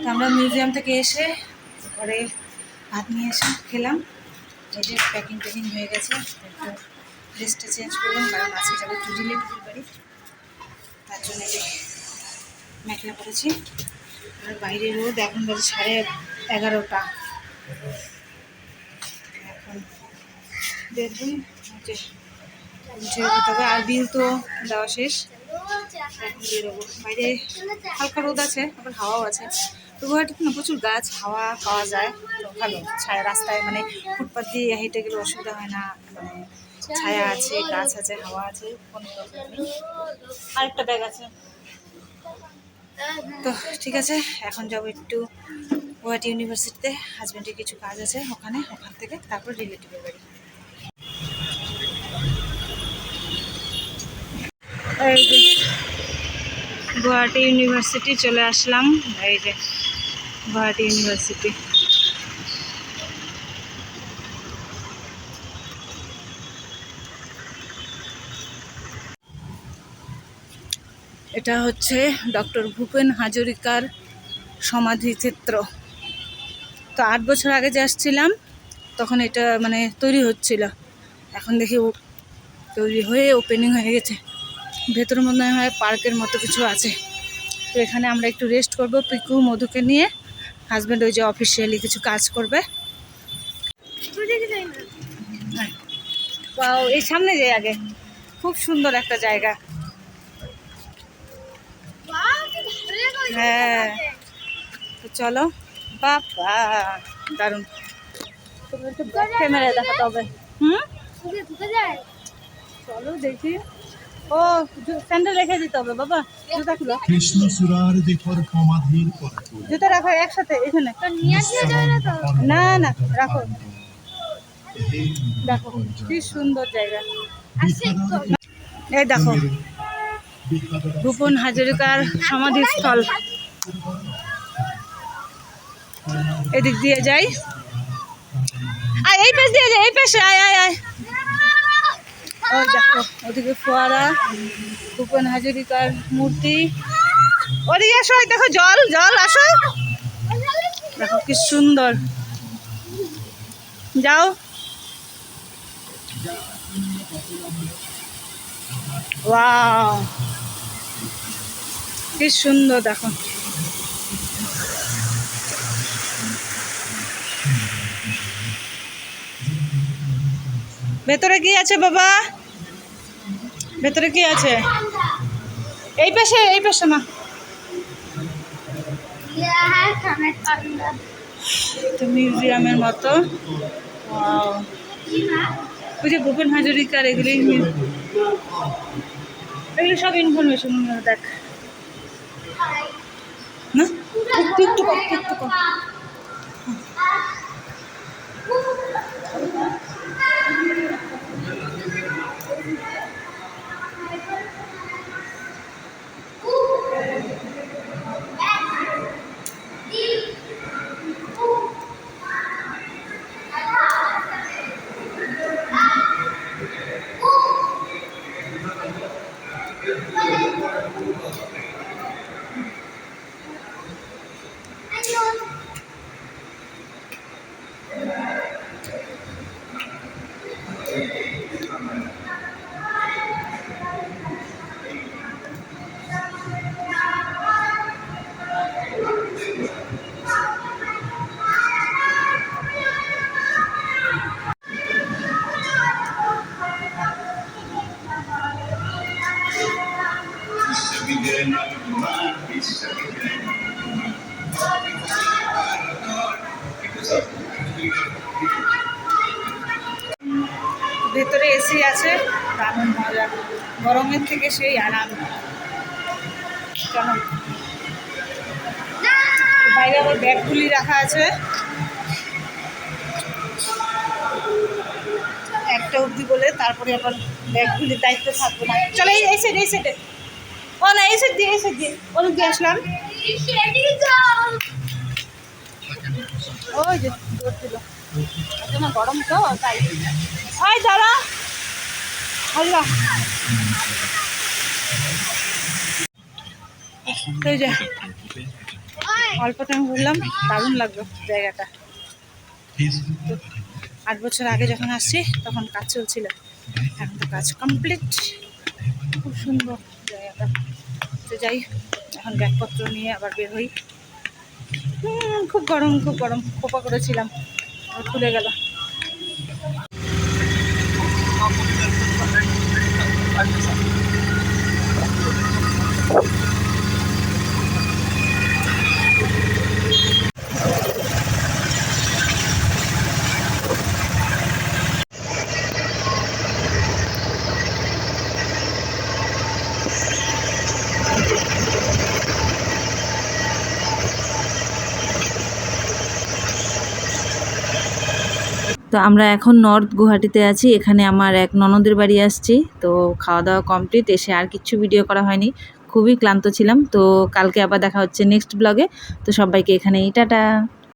তো আমরা মিউজিয়াম থেকে এসে ঘরে ভাত নিয়ে এসে খেলাম। এই যে প্যাকিং ট্যাকিং হয়ে গেছে, একটু ড্রেসটা চেঞ্জ করলাম, কারণ আজকে যাবে একটু রিলেটিভের বাড়ি। তার জন্য যে মেখলা পরেছি আর বাইরে রোদ, এখন বাজে সাড়ে এগারোটা। এখন দেখুন হবে। আর বিল তো দেওয়া শেষ। বাইরে হালকা রোদ আছে, আবার হাওয়াও আছে। তো গুয়াহাটিতে প্রচুর গাছ হাওয়া পাওয়া যায়, তো ভালো। ছায়া রাস্তায় মানে ফুটপাথ দিয়ে হেঁটে গেলে অসুবিধা হয় না মানে ছায়া আছে, গাছ আছে, হাওয়া আছে, কোনো আরেকটা ব্যাগ আছে। তো ঠিক আছে, এখন যাব একটু গুয়াহাটি ইউনিভার্সিটিতে হাজব্যান্ডের কিছু কাজ আছে ওখানে, ওখান থেকে তারপর রিলেটিভের বাড়ি। গুয়াহাটি ইউনিভার্সিটি চলে আসলাম। এই যে গুয়াহাটি ইউনিভার্সিটি। এটা হচ্ছে ডক্টর ভূপেন হাজরিকার সমাধিক্ষেত্র তো আট বছর আগে যে আসছিলাম, তখন এটা মানে তৈরি হচ্ছিল। এখন দেখি তৈরি হয়ে ওপেনিং হয়ে গেছে। ভেতর মনে হয় পার্কের মতো কিছু আছে। তো এখানে আমরা একটু রেস্ট করব পিকু, মধুকে নিয়ে। হাজব্যান্ড ওই যে অফিসিয়ালি কিছু কাজ করবে। হ্যাঁ। এই সামনে যাই আগে। খুব সুন্দর একটা জায়গা। হ্যাঁ। তো চলো। বাবা দারুণ। ক্যামেরায় দেখাতে হবে। হুম? চলো দেখি। ও স্যান্ডেল রেখে দিতে হবে বাবা। জুতা খুলো। কৃষ্ণ সুরার দিকর সমাধির পর জুতা রাখো একসাথে এখানে। না না রাখো। দেখো কি সুন্দর জায়গা। এই দেখো ভূপন হাজরিকার সমাধিস্থল। এদিক দিয়ে যাই। আয় এই পাশ দিয়ে যাই এই পাশে আয় আয় আয়। ওই দেখো, ওদিকে ফোয়ারা ভূপন হাজরিকার মূর্তি। ওদিকে আসো দেখো জল জল, আসো। দেখো কি সুন্দর। যাও। ওয়াও। কি সুন্দর, দেখো। ভেতরে কি আছে বাবা? ভেতরে কি আছে? এই পাশে এই পাশে না মিউজিয়ামের মতো. ওই ভূপেন হাজরিকার এগুলি এগুলো সব ইনফরমেশন দেখ। না? একটু একটু একটু একটু ভেতরে এসি আছে, দারুণ মজা। গরমের থেকে সেই আরাম। বাইরে আবার ব্যাগগুলি রাখা আছে। একটা অবধি বলে তারপরে আবার ব্যাগগুলির দায়িত্ব থাকবে না। চলো, এই সাইড এই সাইডে ও না সাইড দিয়ে সাইড দিয়ে। ওদিক দিয়ে আসলাম। ওই যে গরম তো, তাই। ওই দাঁড়া। অল্প টাইম ঘুরলাম, দারুণ লাগল জায়গাটা। আট বছর আগে যখন আসছি, তখন কাজ চলছিল। এখন তো কাজ কমপ্লিট খুব সুন্দর জায়গাটা। যাই, এখন ব্যাগপত্র নিয়ে আবার বের হই। খুব গরম খুব গরম, খোপা করেছিলাম খুলে গেল। তো আমরা এখন নর্থ গুয়াহাটিতে আছি, এখানে আমার এক ননদের বাড়ি আসছি। তো খাওয়া দাওয়া কমপ্লিট, এসে আর কিছু ভিডিও করা হয়নি। খুবই ক্লান্ত ছিলাম, তো কালকে আবার দেখা হচ্ছে নেক্সট ব্লগে। তো সবাইকে এখানেই, টাটা!